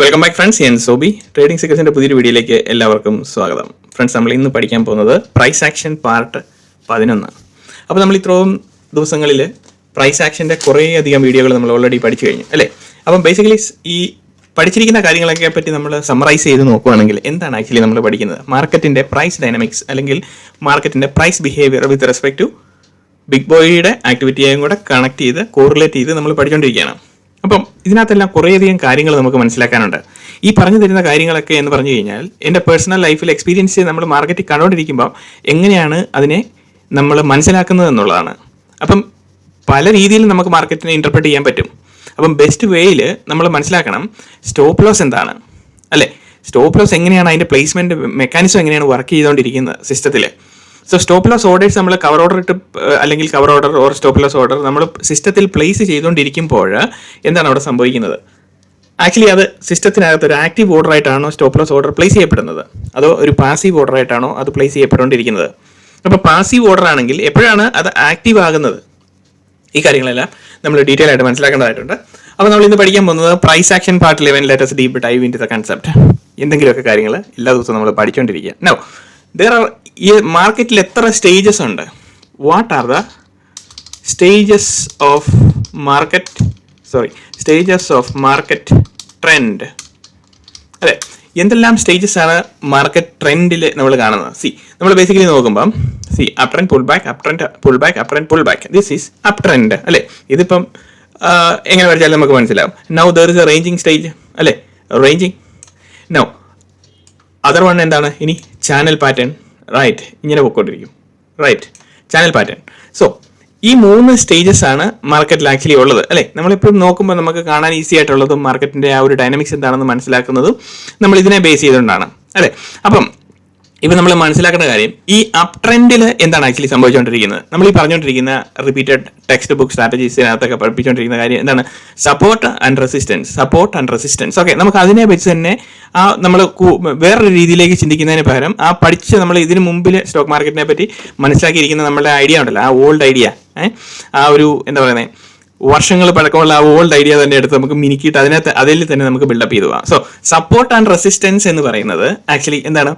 Welcome back friends ഞാൻ Sobi. Trading സീക്രസിന്റെ പുതിയൊരു വീഡിയോയിലേക്ക് എല്ലാവർക്കും സ്വാഗതം. ഫ്രണ്ട്സ് നമ്മൾ ഇന്ന് പഠിക്കാൻ പോകുന്നത് പ്രൈസ് ആക്ഷൻ പാർട്ട് പതിനൊന്ന്. അപ്പോൾ നമ്മൾ ഇത്രയും ദിവസങ്ങളിൽ പ്രൈസ് ആക്ഷന്റെ കുറേയധികം വീഡിയോകൾ നമ്മൾ ഓൾറെഡി പഠിച്ചു കഴിഞ്ഞു അല്ലേ? അപ്പം ബേസിക്കലി ഈ പഠിച്ചിരിക്കുന്ന കാര്യങ്ങളൊക്കെ പറ്റി നമ്മൾ സമ്മറൈസ് ചെയ്ത് നോക്കുകയാണെങ്കിൽ എന്താണ് ആക്ച്വലി നമ്മൾ പഠിക്കുന്നത്? മാർക്കറ്റിന്റെ പ്രൈസ് ഡൈനമിക്സ് അല്ലെങ്കിൽ മാർക്കറ്റിന്റെ price behaviour with respect to big ബോയിയുടെ ആക്ടിവിറ്റിയെയും കൂടെ കണക്ട് ചെയ്ത് കോറിലേറ്റ് ചെയ്ത് നമ്മൾ പഠിച്ചുകൊണ്ടിരിക്കുകയാണ് അപ്പം ഇതിനകത്തെല്ലാം കുറേയധികം കാര്യങ്ങൾ നമുക്ക് മനസ്സിലാക്കാനുണ്ട്. ഈ പറഞ്ഞു തരുന്ന കാര്യങ്ങളൊക്കെ എന്ന് പറഞ്ഞു കഴിഞ്ഞാൽ എന്റെ പേഴ്സണൽ ലൈഫിൽ എക്സ്പീരിയൻസ് ചെയ്ത് നമ്മൾ മാർക്കറ്റിൽ കണ്ടുകൊണ്ടിരിക്കുമ്പോൾ എങ്ങനെയാണ് അതിനെ നമ്മൾ മനസ്സിലാക്കുന്നത് എന്നുള്ളതാണ്. അപ്പം പല രീതിയിൽ നമുക്ക് മാർക്കറ്റിനെ ഇന്റർപ്രറ്റ് ചെയ്യാൻ പറ്റും. അപ്പം ബെസ്റ്റ് വേയിൽ നമ്മൾ മനസ്സിലാക്കണം സ്റ്റോപ്പ് ലോസ് എന്താണ്. അല്ലേ? സ്റ്റോപ്പ് ലോസ് എങ്ങനെയാണ് അതിന്റെ പ്ലേസ്മെന്റ് മെക്കാനിസം എങ്ങനെയാണ് വർക്ക് ചെയ്തുകൊണ്ടിരിക്കുന്നത് സിസ്റ്റത്തിൽ സോ സ്റ്റോപ്പ് ലോസ് ഓർഡേഴ്സ് നമ്മൾ കവർ ഓർഡർ ഇട്ട് അല്ലെങ്കിൽ cover order or stop loss order നമ്മൾ സിസ്റ്റത്തിൽ പ്ലേസ് ചെയ്തുകൊണ്ടിരിക്കുമ്പോൾ എന്താണ് അവിടെ സംഭവിക്കുന്നത്? ആക്ച്വലി അത് സിസ്റ്റത്തിനകത്ത് ഒരു ആക്റ്റീവ് ഓർഡർ ആയിട്ടാണോ സ്റ്റോപ്പ് ലോസ് ഓർഡർ പ്ലേസ് ചെയ്യപ്പെടുന്നത്? അതോ ഒരു പാസീവ് ഓർഡർ ആയിട്ടാണോ അത് പ്ലേസ് ചെയ്യപ്പെട്ടുകൊണ്ടിരിക്കുന്നത്? അപ്പോൾ പാസീവ് ഓർഡർ ആണെങ്കിൽ എപ്പോഴാണ് അത് ആക്റ്റീവ് ആകുന്നത്? ഈ കാര്യങ്ങളെല്ലാം നമ്മൾ ഡീറ്റെയിൽ ആയിട്ട് മനസ്സിലാക്കേണ്ടതായിട്ടുണ്ട്. അപ്പോൾ നമ്മൾ ഇന്ന് പഠിക്കാൻ പോകുന്നത് price action part eleven let's deep dive into the concept എന്തെങ്കിലുമൊക്കെ കാര്യങ്ങൾ എല്ലാ ദിവസവും നമ്മൾ പഠിച്ചുകൊണ്ടിരിക്കുക നോ ദർ ആർ ഈ മാർക്കറ്റിൽ എത്ര സ്റ്റേജസ് ഉണ്ട്? What are the stages of market sorry stages of market trend അതെ എന്തെല്ലാം സ്റ്റേജസ് ആണ് മാർക്കറ്റ് ട്രെൻഡിൽ നമ്മൾ കാണുന്നത്? സി നമ്മൾ ബേസിക്കലി നോക്കുമ്പം see up trend pull back up trend pull back up trend pull back this is up trend അല്ലേ? ഇതിപ്പം എങ്ങനെ വരച്ചാലും നമുക്ക് മനസ്സിലാവും. Now there is a ranging stage അല്ലേ? റേഞ്ചിങ് നൗ അതർ വൺ എന്താണ്? ഇനി ചാനൽ പാറ്റേൺ റൈറ്റ് ഇങ്ങനെ പൊക്കോണ്ടിരിക്കും. റൈറ്റ് ചാനൽ പാറ്റേൺ സോ ഈ മൂന്ന് സ്റ്റേജസ് ആണ് മാർക്കറ്റിൽ ആക്ച്വലി ഉള്ളത്. അല്ലേ? നമ്മളിപ്പോൾ നോക്കുമ്പോൾ നമുക്ക് കാണാൻ ഈസി ആയിട്ടുള്ളതും മാർക്കറ്റിന്റെ ആ ഒരു ഡൈനാമിക്സ് എന്താണെന്ന് മനസ്സിലാക്കുന്നതും നമ്മൾ ഇതിനെ ബേസ് ചെയ്തുകൊണ്ടാണ്. അല്ലേ? അപ്പം ഇപ്പം നമ്മൾ മനസ്സിലാക്കേണ്ട കാര്യം ഈ അപ് ട്രെൻഡിൽ എന്താണ് ആക്ച്വലി സംഭവിച്ചുകൊണ്ടിരിക്കുന്നത് നമ്മൾ ഈ പറഞ്ഞുകൊണ്ടിരിക്കുന്ന റിപ്പീറ്റഡ് ടെക്സ്റ്റ് ബുക്ക് സ്ട്രാറ്റജീസിനകത്തൊക്കെ പഠിപ്പിച്ചുകൊണ്ടിരിക്കുന്ന കാര്യം എന്താണ്? Support and resistance support and resistance okay നമുക്ക് അതിനെ വെച്ച് തന്നെ ആ നമ്മൾ വേറൊരു രീതിയിലേക്ക് ചിന്തിക്കുന്നതിന് പകരം ആ പഠിച്ച് നമ്മൾ ഇതിന് മുമ്പിൽ സ്റ്റോക്ക് മാർക്കറ്റിനെ പറ്റി മനസ്സിലാക്കിയിരിക്കുന്ന നമ്മുടെ ഐഡിയ ഉണ്ടല്ലോ ആ ഓൾഡ് ഐഡിയ ആ ഒരു എന്താ പറയുന്നത് വർഷങ്ങൾ പഴക്കമുള്ള ആ ഓൾഡ് ഐഡിയ തന്നെ എടുത്ത് നമുക്ക് മിനിക്കിയിട്ട് അതിനകത്ത് അതിൽ തന്നെ നമുക്ക് ബിൽഡപ്പ് ചെയ്തു പോകാം. സോ സപ്പോർട്ട് ആൻഡ് റെസിസ്റ്റൻസ് എന്ന് പറയുന്നത് ആക്ച്വലി എന്താണ്?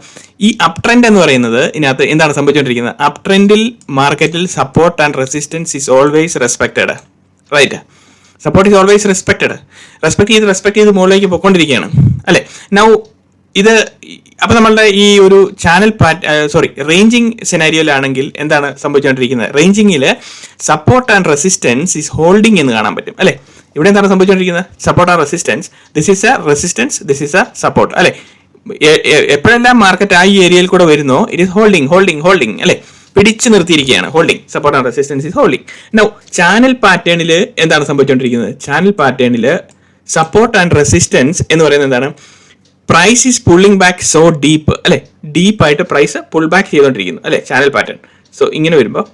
ഈ അപ് ട്രെൻഡ് എന്ന് പറയുന്നത് ഇതിനകത്ത് എന്താണ് സംഭവിച്ചുകൊണ്ടിരിക്കുന്നത്? അപ് ട്രെൻഡിൽ മാർക്കറ്റിൽ support and resistance is always respected right support is always respected respect ചെയ്ത് റെസ്പെക്ട് ചെയ്ത് മുകളിലേക്ക് പോയിക്കൊണ്ടിരിക്കുകയാണ് അല്ലേ? നൗ ഇത് അപ്പൊ നമ്മളുടെ ഈ ഒരു ചാനൽ സോറി റേഞ്ചിങ് സെനാരിയോയിലാണെങ്കിൽ എന്താണ് സംഭവിച്ചുകൊണ്ടിരിക്കുന്നത്? റേഞ്ചിങ്ങിൽ support and resistance is holding എന്ന് കാണാൻ പറ്റും അല്ലേ? ഇവിടെ എന്താണ് സംഭവിച്ചുകൊണ്ടിരിക്കുന്നത്? Support and resistance this is a resistance this is a support അല്ലേ? എപ്പോഴെല്ലാം മാർക്കറ്റ് ആ ഈ ഏരിയയിൽ കൂടെ വരുന്നോ it is holding holding holding അല്ലേ? പിടിച്ചു നിർത്തിയിരിക്കുകയാണ് holding support and resistance is holding no channel പാറ്റേണിൽ എന്താണ് സംഭവിച്ചുകൊണ്ടിരിക്കുന്നത്? ചാനൽ പാറ്റേണിൽ സപ്പോർട്ട് ആൻഡ് റെസിസ്റ്റൻസ് എന്ന് പറയുന്നത് എന്താണ്? Price is pulling back so deep അല്ലെ? ഡീപ്പായിട്ട് പ്രൈസ് പുൾ ബാക്ക് ചെയ്തുകൊണ്ടിരിക്കുന്നു അല്ലെ? ചാനൽ പാറ്റേൺ സോ ഇങ്ങനെ വരുമ്പോൾ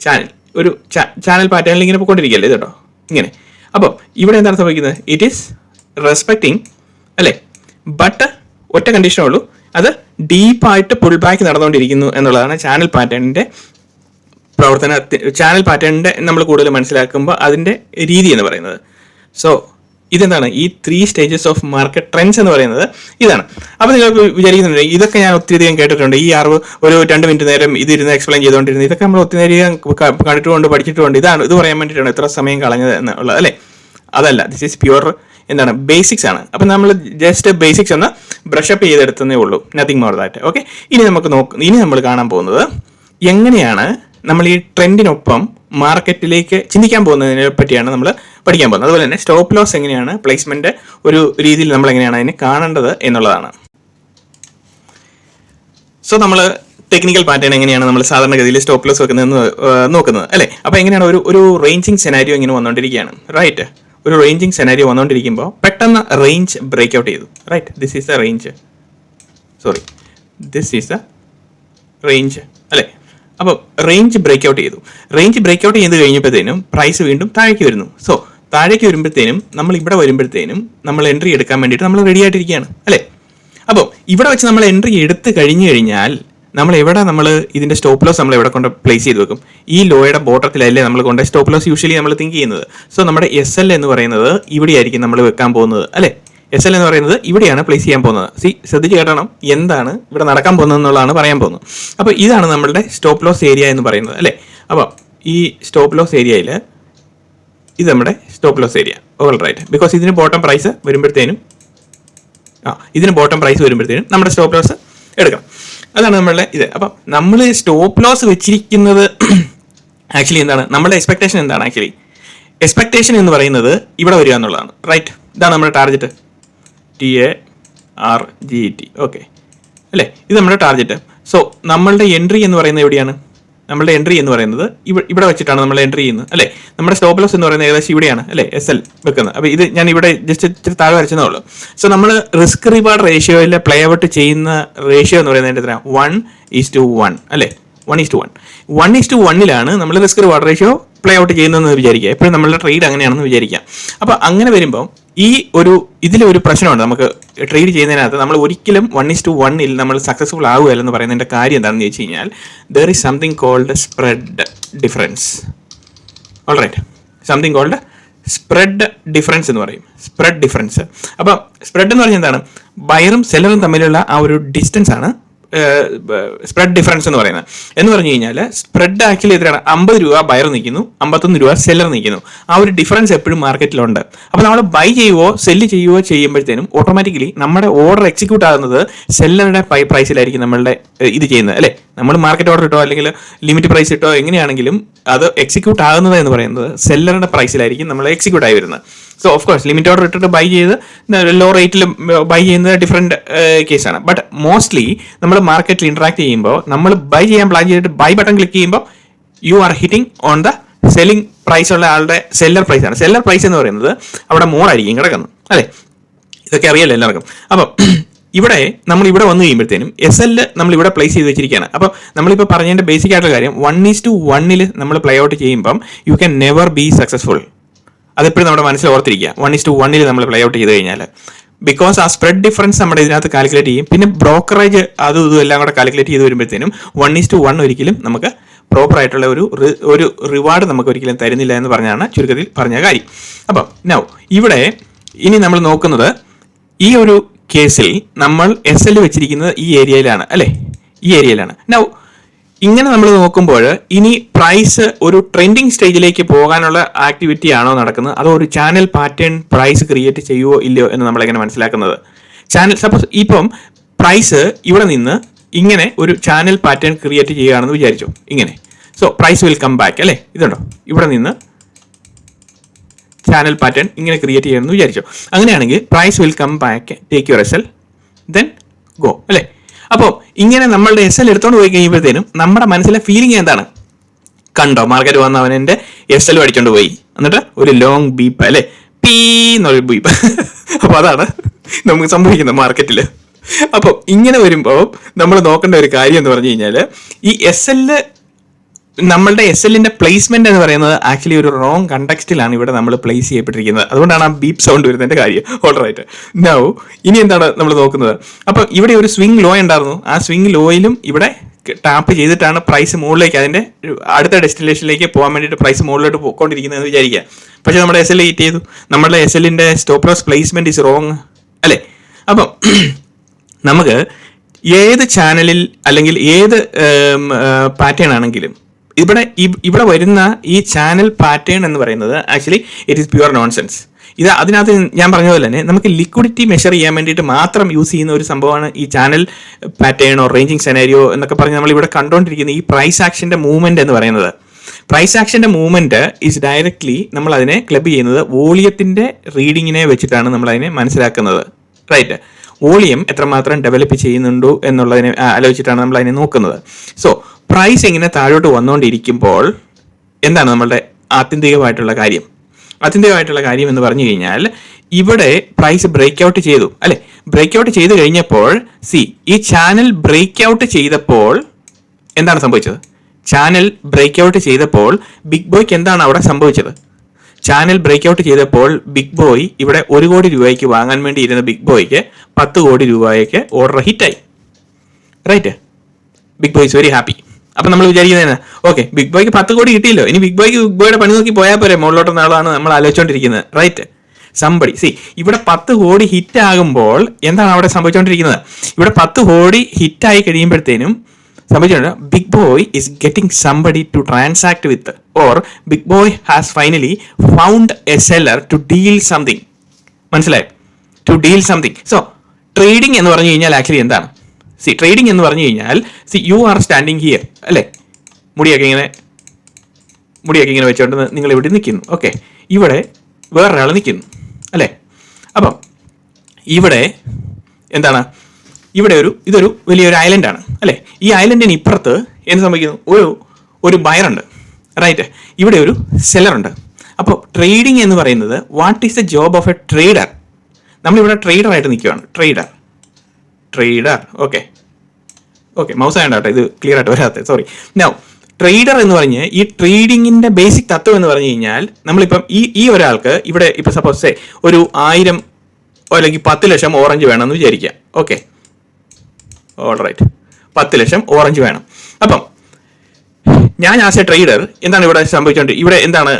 ചാനൽ ഒരു ചാനൽ പാറ്റേണിൽ ഇങ്ങനെ പോയിക്കൊണ്ടിരിക്കുകയല്ലേ ഇത് കേട്ടോ? ഇങ്ങനെ. അപ്പോൾ ഇവിടെ എന്താണ് സംഭവിക്കുന്നത്? ഇറ്റ് ഈസ് റെസ്പെക്ടിങ് അല്ലേ? ബട്ട് ഒറ്റ കണ്ടീഷനേ ഉള്ളൂ. അത് ഡീപ്പായിട്ട് പുൾ ബാക്ക് നടന്നുകൊണ്ടിരിക്കുന്നു എന്നുള്ളതാണ് ചാനൽ പാറ്റേണിന്റെ പ്രവർത്തന ചാനൽ പാറ്റേണിന്റെ നമ്മൾ കൂടുതൽ മനസ്സിലാക്കുമ്പോൾ അതിന്റെ രീതി എന്ന് പറയുന്നത്. സോ ഇതെന്താണ്? ഈ three stages of market trends എന്ന് പറയുന്നത് ഇതാണ്. അപ്പോൾ നിങ്ങൾ വിചാരിക്കുന്നുണ്ട്? ഇതൊക്കെ ഞാൻ ഒത്തിരി അധികം കേട്ടിട്ടുണ്ട്. ഈ അറിവ് ഒരു രണ്ട് മിനിറ്റ് നേരം ഇതിരുന്ന് എക്സ്പ്ലെയിൻ ചെയ്തുകൊണ്ടിരുന്നത് ഇതൊക്കെ നമ്മൾ ഒത്തിരി അധികം കണ്ടിട്ടുമുണ്ട് പഠിച്ചിട്ടുമുണ്ട് ഇതാണ്. ഇത് പറയാൻ വേണ്ടിയിട്ടാണ് ഇത്ര സമയം കളഞ്ഞത് എന്നുള്ളത് അല്ലേ? അതല്ല ദിസ് ഈസ് പ്യുവർ എന്താണ്? ബേസിക്സ് ആണ്. അപ്പം നമ്മൾ ജസ്റ്റ് ബേസിക്സ് ഒന്ന് ബ്രഷപ്പ് ചെയ്തെടുത്തതേ ഉള്ളൂ. നത്തിങ് മോർ ദാറ്റ് ഓക്കെ ഇനി നമുക്ക് നോക്ക് ഇനി നമ്മൾ കാണാൻ പോകുന്നത് എങ്ങനെയാണ് നമ്മൾ ഈ ട്രെൻഡിനൊപ്പം മാർക്കറ്റിലേക്ക് ചിന്തിക്കാൻ പോകുന്നതിനെ പറ്റിയാണ് നമ്മൾ പഠിക്കാൻ പോകുന്നത്. അതുപോലെ തന്നെ സ്റ്റോപ്പ് ലോസ് എങ്ങനെയാണ് പ്ലേസ്മെന്റ് ഒരു രീതിയിൽ നമ്മൾ എങ്ങനെയാണ് അതിനെ കാണേണ്ടത് എന്നുള്ളതാണ്. സോ നമ്മൾ ടെക്നിക്കൽ പാറ്റേൺ എങ്ങനെയാണ് നമ്മൾ സാധാരണഗതിയിൽ സ്റ്റോപ്പ് ലോസ് വെക്കുന്നതെന്ന് നോക്കുന്നത് അല്ലേ? അപ്പോൾ എങ്ങനെയാണ് ഒരു ഒരു റേഞ്ചിങ് സെനാരിയോ ഇങ്ങനെ വന്നുകൊണ്ടിരിക്കുകയാണ് റൈറ്റ് ഒരു റേഞ്ചിങ് സെനാരിയോ വന്നുകൊണ്ടിരിക്കുമ്പോൾ പെട്ടെന്ന് റേഞ്ച് ബ്രേക്ക് ഔട്ട് ചെയ്തു right this is a range sorry this is a range അല്ലേ? അപ്പോൾ റേഞ്ച് ബ്രേക്ക് ഔട്ട് ചെയ്തു. റേഞ്ച് ബ്രേക്ക് ഔട്ട് ചെയ്ത് കഴിഞ്ഞപ്പോഴത്തേനും പ്രൈസ് വീണ്ടും താഴേക്ക് വരുന്നു. സോ താഴേക്ക് വരുമ്പോഴത്തേനും നമ്മൾ ഇവിടെ വരുമ്പോഴത്തേനും നമ്മൾ എൻട്രി എടുക്കാൻ വേണ്ടിയിട്ട് നമ്മൾ റെഡി ആയിട്ടിരിക്കുകയാണ്. അല്ലേ? അപ്പോൾ ഇവിടെ വെച്ച് നമ്മൾ എൻട്രി എടുത്ത് കഴിഞ്ഞു കഴിഞ്ഞാൽ നമ്മൾ എവിടെ നമ്മൾ ഇതിന്റെ സ്റ്റോപ്പ് ലോസ് നമ്മൾ എവിടെ കൊണ്ട് പ്ലേസ് ചെയ്ത് വെക്കും? ഈ ലോയുടെ ബോട്ടത്തിലല്ലേ നമ്മൾ കൊണ്ട് സ്റ്റോപ്പ് ലോസ് യൂഷ്വലി നമ്മൾ തിങ്ക് ചെയ്യുന്നത്. സോ നമ്മുടെ എസ് എൽ എന്ന് പറയുന്നത് ഇവിടെയായിരിക്കും നമ്മൾ വെക്കാൻ പോകുന്നത്. അല്ലേ? എസ് എൽ എന്ന് പറയുന്നത് ഇവിടെയാണ് പ്ലേസ് ചെയ്യാൻ പോകുന്നത്. സി ശ്രദ്ധിച്ച് കേട്ടണം എന്താണ് ഇവിടെ നടക്കാൻ പോകുന്നത് എന്നുള്ളതാണ് പറയാൻ പോകുന്നത്. അപ്പോൾ ഇതാണ് നമ്മളുടെ സ്റ്റോപ്പ് ലോസ് ഏരിയ എന്ന് പറയുന്നത് അല്ലേ? അപ്പോൾ ഈ സ്റ്റോപ്പ് ലോസ് ഏരിയയിൽ ഇത് നമ്മുടെ stop loss area all right because ഇതിന് ബോട്ടം പ്രൈസ് വരുമ്പോഴത്തേനും ആ ഇതിന് ബോട്ടം പ്രൈസ് വരുമ്പോഴത്തേനും നമ്മുടെ സ്റ്റോപ്പ് ലോസ് എടുക്കണം. അതാണ് നമ്മളുടെ ഇത്. അപ്പം നമ്മൾ സ്റ്റോപ്പ് ലോസ് വെച്ചിരിക്കുന്നത് ആക്ച്വലി എന്താണ്? നമ്മുടെ എക്സ്പെക്ടേഷൻ എന്താണ് ആക്ച്വലി എക്സ്പെക്ടേഷൻ എന്ന് പറയുന്നത് ഇവിടെ വരിക എന്നുള്ളതാണ്. റൈറ്റ് ഇതാണ് നമ്മുടെ target T A R G T okay അല്ലേ? ഇത് നമ്മുടെ ടാർജറ്റ് സോ നമ്മളുടെ എൻട്രി എന്ന് പറയുന്നത് എവിടെയാണ്? നമ്മളുടെ എൻട്രി എന്ന് പറയുന്നത് ഇവ- ഇവിടെ വെച്ചിട്ടാണ് നമ്മൾ എൻട്രി ചെയ്യുന്നത്. അല്ലേ? നമ്മുടെ സ്റ്റോപ്പ് ലോസ് എന്ന് പറയുന്നത് ഏകദേശം ഇവിടെയാണ്. അല്ലേ? എസ് എൽ വെക്കുന്നത്. അപ്പോൾ ഇത് ഞാൻ ഇവിടെ ജസ്റ്റ് ഇച്ചിരി താഴെ വരച്ചതേ ഉള്ളൂ. സോ നമ്മൾ റിസ്ക് റിവാർഡ് റേഷ്യോയിൽ പ്ലേ ഔട്ട് ചെയ്യുന്ന റേഷ്യോ എന്ന് പറയുന്നത് എത്രയാണ് വൺ ഈസ് ടു വൺ അല്ലേ? One is two one one is two വണ്ണിലാണ് നമ്മൾ risk reward ratio play out ചെയ്യുന്നതെന്ന് വിചാരിക്കുക. എപ്പോഴും നമ്മളുടെ ട്രേഡ് അങ്ങനെയാണെന്ന് വിചാരിക്കാം അപ്പോൾ അങ്ങനെ വരുമ്പോൾ ഈ ഒരു ഇതിലൊരു പ്രശ്നമുണ്ട്. നമുക്ക് ട്രേഡ് ചെയ്യുന്നതിനകത്ത് നമ്മൾ ഒരിക്കലും വൺ ഇസ് ടു വണ്ണിൽ നമ്മൾ സക്സസ്ഫുൾ ആവുകയല്ലെന്ന് പറയുന്നതിന്റെ കാര്യം എന്താണെന്ന് ചോദിച്ചു കഴിഞ്ഞാൽ there is something called spread difference alright something called spread difference എന്ന് പറയും. സ്പ്രെഡ് ഡിഫറൻസ് അപ്പം സ്പ്രെഡ് എന്ന് പറഞ്ഞാൽ എന്താണ്? ബയറും സെല്ലറും തമ്മിലുള്ള ആ ഒരു ഡിസ്റ്റൻസ് ആണ് സ്പ്രെഡ് ഡിഫറൻസ് എന്ന് പറയുന്നത്. എന്ന് പറഞ്ഞു കഴിഞ്ഞാൽ സ്പ്രെഡ് ആക്ച്വലി എത്രയാണ്? അമ്പത് രൂപ ബയർ നിൽക്കുന്നു. അമ്പത്തൊന്ന് രൂപ സെല്ലർ നിൽക്കുന്നു. ആ ഒരു ഡിഫറൻസ് എപ്പോഴും മാർക്കറ്റിലുണ്ട് അപ്പോൾ നമ്മൾ ബൈ ചെയ്യുവോ സെല്ല് ചെയ്യുവോ ചെയ്യുമ്പോഴത്തേനും ഓട്ടോമാറ്റിക്കലി നമ്മുടെ ഓർഡർ എക്സിക്യൂട്ട് ആകുന്നത് സെല്ലറുടെ പ്രൈസിലായിരിക്കും നമ്മളുടെ ഇത് ചെയ്യുന്നത്. അല്ലേ? നമ്മൾ മാർക്കറ്റ് ഓർഡർ ഇട്ടോ അല്ലെങ്കിൽ ലിമിറ്റ് പ്രൈസ് ഇട്ടോ എങ്ങനെയാണെങ്കിലും അത് എക്സിക്യൂട്ട് ആകുന്നത് എന്ന് പറയുന്നത് സെല്ലറുടെ പ്രൈസിലായിരിക്കും നമ്മൾ എക്സിക്യൂട്ട് ആയി വരുന്നത്. So of course limit order ഇട്ടിട്ട് ബൈ ചെയ്ത് ലോ റേറ്റിൽ ബൈ ചെയ്യുന്നത് ഡിഫറെന്റ് കേസാണ് ബട്ട് മോസ്റ്റ്ലി നമ്മൾ മാർക്കറ്റിൽ ഇൻട്രാക്ട് ചെയ്യുമ്പോൾ നമ്മൾ ബൈ ചെയ്യാൻ പ്ലാൻ ചെയ്തിട്ട് ബൈ ബട്ടൺ ക്ലിക്ക് ചെയ്യുമ്പോൾ you are hitting on the selling price ഉള്ള ആളുടെ സെല്ലർ പ്രൈസ് ആണ്. സെല്ലർ പ്രൈസ് എന്ന് പറയുന്നത് അവിടെ മോളായിരിക്കും കിടക്കുന്നത് അല്ലേ? ഇതൊക്കെ അറിയാലോ എല്ലാവർക്കും. അപ്പം ഇവിടെ നമ്മൾ ഇവിടെ വന്നു കഴിയുമ്പോഴത്തേനും എസ് എൽ നമ്മൾ ഇവിടെ പ്ലേസ് ചെയ്ത് വെച്ചിരിക്കുകയാണ്. അപ്പം നമ്മളിപ്പോൾ പറഞ്ഞതിന്റെ ബേസിക് ആയിട്ടുള്ള കാര്യം വൺ ഈസ് ടു വണ്ണിൽ നമ്മൾ പ്ലേ ഔട്ട് ചെയ്യുമ്പം you can never be successful അതെപ്പോഴും നമ്മുടെ മനസ്സിൽ ഓർത്തിരിക്കുക. വൺ ഇസ് ടു വണ്ണിൽ നമ്മൾ പ്ലേ ഔട്ട് ചെയ്ത് കഴിഞ്ഞാൽ ബിക്കോസ് ആ സ്പ്രെഡ് ഡിഫറൻസ് നമ്മുടെ ഇതിനകത്ത് കാൽക്കുലേറ്റ് ചെയ്യും. പിന്നെ ബ്രോക്കറേജ് അതും ഇതും എല്ലാം കൂടെ കാൽക്കുലേറ്റ് ചെയ്ത് വരുമ്പോഴത്തേനും വൺ ഈസ് ടു വൺ ഒരിക്കലും നമുക്ക് പ്രോപ്പർ ആയിട്ടുള്ള ഒരു ഒരു റിവാർഡ് നമുക്ക് ഒരിക്കലും തരുന്നില്ല എന്ന് പറഞ്ഞാണ് ചുരുക്കത്തിൽ പറഞ്ഞ കാര്യം. അപ്പം നൗ ഇവിടെ ഇനി നമ്മൾ നോക്കുന്നത് ഈ ഒരു കേസിൽ നമ്മൾ എസ് എൽ വെച്ചിരിക്കുന്നത് ഈ ഏരിയയിലാണ് അല്ലേ? ഈ ഏരിയയിലാണ് നൗ ഇങ്ങനെ നമ്മൾ നോക്കുമ്പോൾ ഇനി പ്രൈസ് ഒരു ട്രെൻഡിങ് സ്റ്റേജിലേക്ക് പോകാനുള്ള ആക്ടിവിറ്റി ആണോ നടക്കുന്നത്? അതോ ഒരു ചാനൽ പാറ്റേൺ പ്രൈസ് ക്രിയേറ്റ് ചെയ്യുമോ ഇല്ലയോ എന്ന് നമ്മൾ എങ്ങനെ മനസ്സിലാക്കുന്നത്? ചാനൽ സപ്പോസ് ഇപ്പം പ്രൈസ് ഇവിടെ നിന്ന് ഇങ്ങനെ ഒരു ചാനൽ പാറ്റേൺ ക്രിയേറ്റ് ചെയ്യുകയാണെന്ന് വിചാരിച്ചു. ഇങ്ങനെ. So price will come back അല്ലേ? ഇതുണ്ടോ? ഇവിടെ നിന്ന് ചാനൽ പാറ്റേൺ ഇങ്ങനെ ക്രിയേറ്റ് ചെയ്യണമെന്ന് വിചാരിച്ചു. അങ്ങനെയാണെങ്കിൽ price will come back take your S L then go അല്ലേ? അപ്പോൾ ഇങ്ങനെ നമ്മളുടെ എസ് എൽ എടുത്തോണ്ട് പോയി കഴിയുമ്പോഴത്തേനും നമ്മുടെ മനസ്സിലെ ഫീലിംഗ് എന്താണ്? കണ്ടോ? മാർക്കറ്റ് വന്ന എന്റെ എസ് എൽ അടിച്ചോണ്ട് പോയി. എന്നിട്ട് ഒരു ലോങ് ബീപ്പ് അല്ലേ? പീ എന്നൊരു ബീപ്പ് അപ്പോൾ അതാണ് നമുക്ക് സംഭവിക്കുന്നത് മാർക്കറ്റിൽ അപ്പോൾ ഇങ്ങനെ വരുമ്പോൾ നമ്മൾ നോക്കേണ്ട ഒരു കാര്യം എന്ന് പറഞ്ഞു കഴിഞ്ഞാൽ ഈ എസ് എല്ല് നമ്മളുടെ എസ് എല്ലിന്റെ പ്ലേസ്മെന്റ് എന്ന് പറയുന്നത് ആക്ച്വലി ഒരു റോങ് കണ്ടക്സ്റ്റിലാണ് ഇവിടെ നമ്മൾ പ്ലേസ് ചെയ്യപ്പെട്ടിരിക്കുന്നത്. അതുകൊണ്ടാണ് ആ ബീപ് സൗണ്ട് വരുന്നതിന്റെ കാര്യം. ഓൾറൈറ്റ് നോ ഇനി എന്താണ് നമ്മൾ നോക്കുന്നത്? അപ്പോൾ ഇവിടെ ഒരു സ്വിംഗ് ലോ ഉണ്ടായിരുന്നു. ആ സ്വിംഗ് ലോയിലും ഇവിടെ ടാപ്പ് ചെയ്തിട്ടാണ് പ്രൈസ് മുകളിലേക്ക് അതിന്റെ അടുത്ത ഡെസ്റ്റിനേഷനിലേക്ക് പോകാൻ വേണ്ടിയിട്ട് പ്രൈസ് മുകളിലോട്ട് പോയിക്കൊണ്ടിരിക്കുന്നതെന്ന് വിചാരിക്കുക. പക്ഷേ നമ്മുടെ എസ് എൽ ഹിറ്റ് ചെയ്തു. നമ്മുടെ എസ് എല്ലിന്റെ stop loss placement is wrong അല്ലേ? അപ്പം നമുക്ക് ഏത് ചാനലിൽ അല്ലെങ്കിൽ ഏത് പാറ്റേൺ ആണെങ്കിലും ഇവിടെ ഇവിടെ വരുന്ന ഈ ചാനൽ പാറ്റേൺ എന്ന് പറയുന്നത് actually it is pure nonsense ഇത് അതിനകത്ത് ഞാൻ പറഞ്ഞതുപോലെ തന്നെ നമുക്ക് ലിക്വിഡിറ്റി മെഷർ ചെയ്യാൻ വേണ്ടിയിട്ട് മാത്രം യൂസ് ചെയ്യുന്ന ഒരു സംഭവമാണ് ഈ ചാനൽ പാറ്റേണോ റേഞ്ചിങ് സെനാരിയോ എന്നൊക്കെ പറഞ്ഞ് നമ്മൾ ഇവിടെ കണ്ടുകൊണ്ടിരിക്കുന്ന ഈ പ്രൈസ് ആക്ഷന്റെ മൂവ്മെന്റ് എന്ന് പറയുന്നത്. പ്രൈസ് ആക്ഷന്റെ മൂവ്മെന്റ് ഈസ് ഡയറക്ട്ലി നമ്മൾ അതിനെ ക്ലബ് ചെയ്യുന്നത് വോളിയത്തിന്റെ റീഡിങ്ങിനെ വെച്ചിട്ടാണ് നമ്മൾ അതിനെ മനസ്സിലാക്കുന്നത്. റൈറ്റ് വോളിയം എത്രമാത്രം ഡെവലപ്പ് ചെയ്യുന്നുണ്ടോ എന്നുള്ളതിനെ ആലോചിച്ചിട്ടാണ് നമ്മൾ അതിനെ നോക്കുന്നത്. സോ പ്രൈസ് ഇങ്ങനെ താഴോട്ട് വന്നുകൊണ്ടിരിക്കുമ്പോൾ എന്താണ് നമ്മളുടെ ആത്യന്തികമായിട്ടുള്ള കാര്യം? ആത്യന്തികമായിട്ടുള്ള കാര്യം എന്ന് പറഞ്ഞു കഴിഞ്ഞാൽ ഇവിടെ പ്രൈസ് ബ്രേക്ക് ഔട്ട് ചെയ്തു. അല്ലെ? ബ്രേക്ക് ഔട്ട് ചെയ്ത് കഴിഞ്ഞപ്പോൾ സി ഈ ചാനൽ ബ്രേക്ക് ഔട്ട് ചെയ്തപ്പോൾ എന്താണ് സംഭവിച്ചത്? ചാനൽ ബ്രേക്ക് ഔട്ട് ചെയ്തപ്പോൾ ബിഗ് ബോയ്ക്ക് എന്താണ് അവിടെ സംഭവിച്ചത്? ചാനൽ ബ്രേക്ക് ഔട്ട് ചെയ്തപ്പോൾ ബിഗ് ബോയ് ഇവിടെ ഒരു കോടി രൂപയ്ക്ക് വാങ്ങാൻ വേണ്ടി ഇരുന്ന ബിഗ് ബോയ്ക്ക് പത്ത് കോടി രൂപയ്ക്ക് ഓർഡർ ഹിറ്റായി right big boy is very happy അപ്പൊ നമ്മൾ വിചാരിക്കുന്നത് ഓക്കെ ബിഗ് ബോയ്ക്ക് പത്ത് കോടി കിട്ടിയല്ലോ ഇനി ബിഗ് ബോയ്ക്ക് ബിഗ് ബോയുടെ പണി നോക്കി പോയാൽ പോരെ മുകളിലോട്ട് നാളാണ് നമ്മൾ ആലോചിച്ചുകൊണ്ടിരിക്കുന്നത് റൈറ്റ് സംബടി സി ഇവിടെ പത്ത് കോടി ഹിറ്റ് ആകുമ്പോൾ എന്താണ് അവിടെ സംഭവിച്ചുകൊണ്ടിരിക്കുന്നത് ഇവിടെ പത്ത് കോടി ഹിറ്റ് ആയി കഴിയുമ്പോഴത്തേനും സംഭവിച്ചിട്ടുണ്ട് big boy is getting somebody to transact with or big boy has finally found a seller to deal something മനസ്സിലായോ? To deal something so trading എന്ന് പറഞ്ഞു കഴിഞ്ഞാൽ ആക്ച്വലി എന്താണ്? സി ട്രേഡിംഗ് എന്ന് പറഞ്ഞു കഴിഞ്ഞാൽ see you are standing here അല്ലേ? മുടിയൊക്കെ ഇങ്ങനെ മുടിയൊക്കെ ഇങ്ങനെ വെച്ചുകൊണ്ട് നിങ്ങൾ ഇവിടെ നിൽക്കുന്നു ഓക്കെ ഇവിടെ വേറൊരാൾ നിൽക്കുന്നു അല്ലേ? അപ്പം ഇവിടെ എന്താണ്? ഇവിടെ ഒരു ഇതൊരു വലിയൊരു ഐലൻഡാണ് അല്ലേ? ഈ ഐലൻഡിന് ഇപ്പുറത്ത് എന്ത് സംഭവിക്കുന്നു? ഒരു ഒരു ബയറുണ്ട് റൈറ്റ് ഇവിടെ ഒരു സെല്ലറുണ്ട് അപ്പോൾ ട്രേഡിംഗ് എന്ന് പറയുന്നത് what is the job of a trader നമ്മളിവിടെ ട്രേഡർ ആയിട്ട് നിൽക്കുകയാണ് trader trader okay okay mouse ആയണ്ട കേട്ടോ. ഇത് ക്ലിയർ ആയിട്ട് വരാത്തത് സോറി നൗ ട്രേഡർ എന്ന് പറഞ്ഞ് ഈ ട്രേഡിങ്ങിന്റെ ബേസിക് തത്വം എന്ന് പറഞ്ഞു കഴിഞ്ഞാൽ നമ്മളിപ്പം ഈ ഈ ഒരാൾക്ക് ഇവിടെ ഇപ്പം സപ്പോസ് ഒരു ആയിരം അല്ലെങ്കിൽ പത്ത് ലക്ഷം ഓറഞ്ച് വേണമെന്ന് വിചാരിക്കുക. ഓക്കെ ഓൾ റൈറ്റ് പത്ത് ലക്ഷം ഓറഞ്ച് വേണം. അപ്പം ഞാൻ ആസ് എ ട്രേഡർ എന്താണ് ഇവിടെ സംഭവിച്ചുകൊണ്ട് ഇവിടെ എന്താണ്